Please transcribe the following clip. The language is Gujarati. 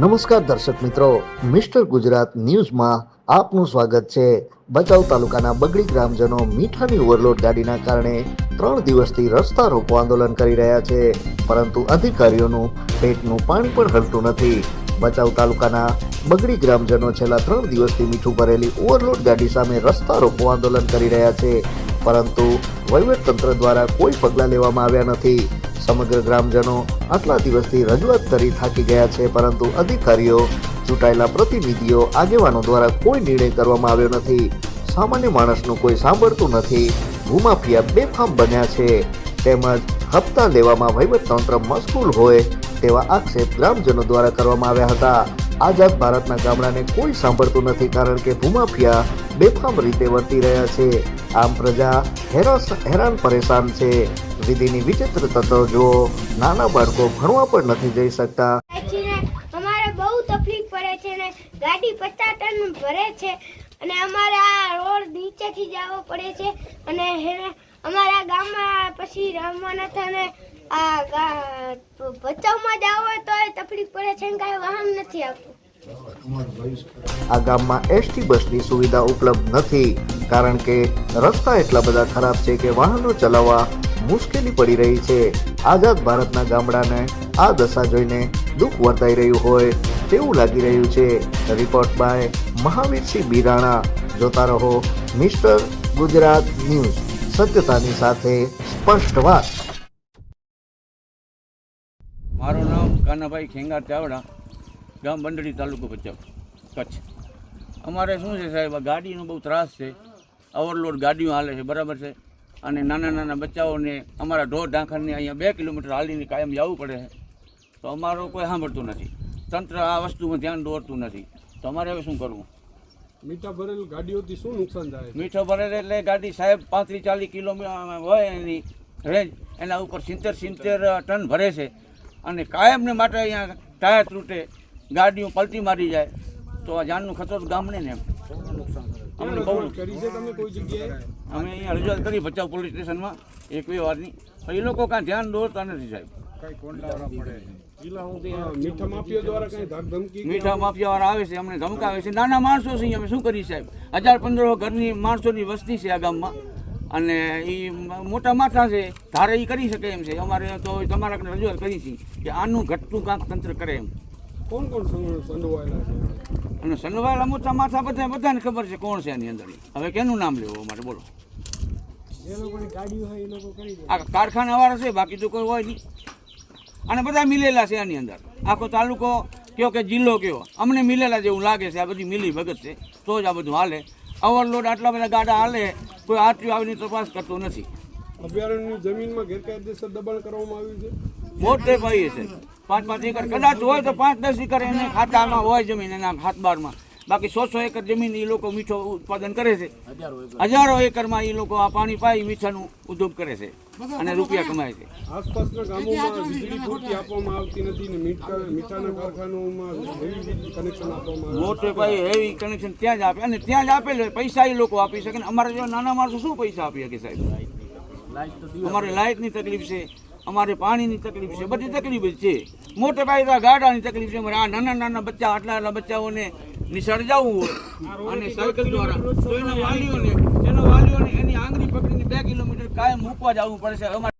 નમસ્કાર દર્શક મિત્રો, મિસ્ટર ગુજરાત ન્યૂઝમાં આપનું સ્વાગત છે. ભચાઉ તાલુકાના બગડી ગ્રામજનો મીઠાની ઓવરલોડ ગાડીના કારણે ત્રણ દિવસથી રસ્તા રોકો આંદોલન કરી રહ્યા છે. પરંતુ અધિકારીઓનું પેટનું પાણી પણ હલતું નથી. ભચાઉ તાલુકાના બગડી ગ્રામજનો છેલ્લા ત્રણ દિવસથી મીઠું ભરેલી ઓવરલોડ ગાડી સામે રસ્તા રોકો આંદોલન કરી રહ્યા છે. પરંતુ વહીવટતંત્ર દ્વારા કોઈ પગલાં લેવામાં આવ્યા નથી. સમગ્ર ગ્રામજનો આટલા દિવસથી રજૂઆત કરી થાકી ગયા છે, પરંતુ અધિકારીઓ, ચૂંટાયેલા પ્રતિનિધિઓ, આગેવાનો દ્વારા કોઈ નિર્ણય કરવામાં આવ્યો નથી. સામાન્ય માણસનું કોઈ સાંભળતું નથી. ભૂમાફિયા બેફામ બન્યા છે. તેમજ હપ્તા લેવામાં વહીવટતંત્ર મશગુલ હોય તેવા આક્ષેપ ગ્રામજનો દ્વારા કરવામાં આવ્યા હતા. આઝાદ ભારતના ગામડાને કોઈ સાંભળતું નથી કારણ કે ભૂમાફિયા બેફામ રીતે વર્તી રહ્યા છે. આમ પ્રજા હેરાન પરેશાન છે. વિધિની વિચિત્ર તત્વો જુઓ. નાના બાળકો ભણવા પણ નથી જઈ શકતા. અમારે બહુ તકલીફ પડે છે ને ગાડી પચાસ ટન ભરે છે અને અમારે આ રોડ નીચેથી જવો પડે છે અને હે- અમારા ગામમાં પછી રમવાના અને આ ભચાઉમાં જવો હોય તો તકલીફ પડે છે કાંઈ વાહન નથી આવતું. આ ગામમાં એસટી બસની સુવિધા ઉપલબ્ધ નથી કારણ કે રસ્તા એટલા બધા ખરાબ છે કે વાહનો ચલાવવા મુશ્કેલી પડી રહી છે. આઝાદ ભારતના ગામડાને આ દશા જોઈને દુઃખ વર્તાઈ રહ્યું હોય તેવું લાગી રહ્યું છે. Report by Mahavirsinh Birana. જોતા રહો મિસ્ટર ગુજરાત ન્યૂઝ. સત્યતાની સાથે સ્પષ્ટ વાત. મારું નામ કાનાભાઈ ખેંગાર ચાવડા, ગામ બંડળી તાલુકો ભચાઉ, કચ્છ. અમારે શું છે સાહેબ ગાડીનો બહુ ત્રાસ છે. ઓવરલોડ ગાડીઓ હાલે છે, બરાબર છે? અને નાના નાના બચ્ચાઓને અમારા ઢોર ઢાંખરને અહીંયા બે કિલોમીટર હાલીને કાયમ જવું પડે છે. તો અમારો કોઈ સાંભળતું નથી. તંત્ર આ વસ્તુમાં ધ્યાન દોરતું નથી. તો અમારે હવે શું કરવું? મીઠા ભરેલ ગાડીઓથી શું નુકસાન થાય? મીઠો ભરે એટલે ગાડી સાહેબ પાંત્રીસ ચાલીસ કિલોમીટર હોય એની રેન્જ એના ઉપર સિત્તેર સિત્તેર ટન ભરે છે. અને કાયમને માટે અહીંયા ટાયર તૂટે ગાડીઓ પલટી મારી જાય. તો આ જાનનું ખતરો ગામને ને એમ. અમને બહુ કરી છે તમે કોઈ જગ્યાએ? અમે અહીંયા રજૂઆત કરી ભચાઉ પોલીસ સ્ટેશનમાં એક બે વારની. એ લોકો કાંઈ ધ્યાન દોરતા નથી સાહેબ. મીઠા માફિયા દ્વારા કઈ ધાક ધમકી કે મીઠા માફિયાવાળા આવે છે અમને ધમકાવે છે. નાના માણસો છે અમે શું કરી સાહેબ? હજાર પંદરો ઘરની માણસોની વસ્તી છે આ ગામમાં. અને એ મોટા માથા છે ધારે એ કરી શકે એમ છે. અમારે તો તમારા રજૂઆત કરી છે કે આનું ઘટતું કાંક તંત્ર કરે એમ. કોણ કોણ સંડોવાયેલા છે? અને સનવાયેલા મોટા માથા બધા બધાને ખબર છે કોણ છે એની અંદર. હવે કેનું નામ લેવું માટે બોલો. આ કારખાનાવાળા છે બાકી તો કોઈ હોય નહીં. અને બધા મિલેલા છે આની અંદર. આખો તાલુકો કયો કે જિલ્લો કયો અમને મિલેલા જેવું લાગે છે આ બધી મિલી ભગત છે તો જ આ બધું હાલે. ઓવરલોડ આટલા બધા ગાડા હાલે કોઈ આરટીઓ આવીને તપાસ કરતો નથી. અભયારણ્યની જમીનમાં ગેરકાયદેસર દબાણ કરવામાં આવ્યું છે? મોટે ભાઈ છે. પાંચ પાંચ એકર કદાચ હોય તો પાંચ દસ એકર એને ખાતામાં હોય જમીન એના હાથબારમાં. બાકી સો સો એકર જમીન એ લોકો મીઠો ઉત્પાદન કરે છે. હજારો એકરમાં એ લોકો આ પાણી પાઈ મીઠાનું ઉદ્યોગ કરે છે અને રૂપિયા કમાય છે. આસપાસના ગામોમાં વીજળી પૂરતી આપવામાં આવતી નથી ને મીઠાના કારખાનાઓમાં હેવી કનેક્શન આપવામાં મોટે ભાઈ હેવી કનેક્શન ત્યાં જ આપે. અને ત્યાં જ આપેલ પૈસા એ લોકો આપી શકે ને. અમારે જો નાના માણસો શું પૈસા આપી શકે સાહેબ? અમારે લાઇટની તકલીફ છે. અમારે પાણીની તકલીફ છે, બધી તકલીફ છે. મોટે ભાઈ ગાડાની તકલીફ છે આ નાના નાના બચ્ચા, આટલા આટલા બચ્ચાઓને નિશાળ જવું હોય. અને સાયકલ દ્વારા તો વાલીઓને, એના વાલીઓને એની આંગળી પકડીને બે કિલોમીટર કાયમ મૂકવા જવું પડે છે. અમારે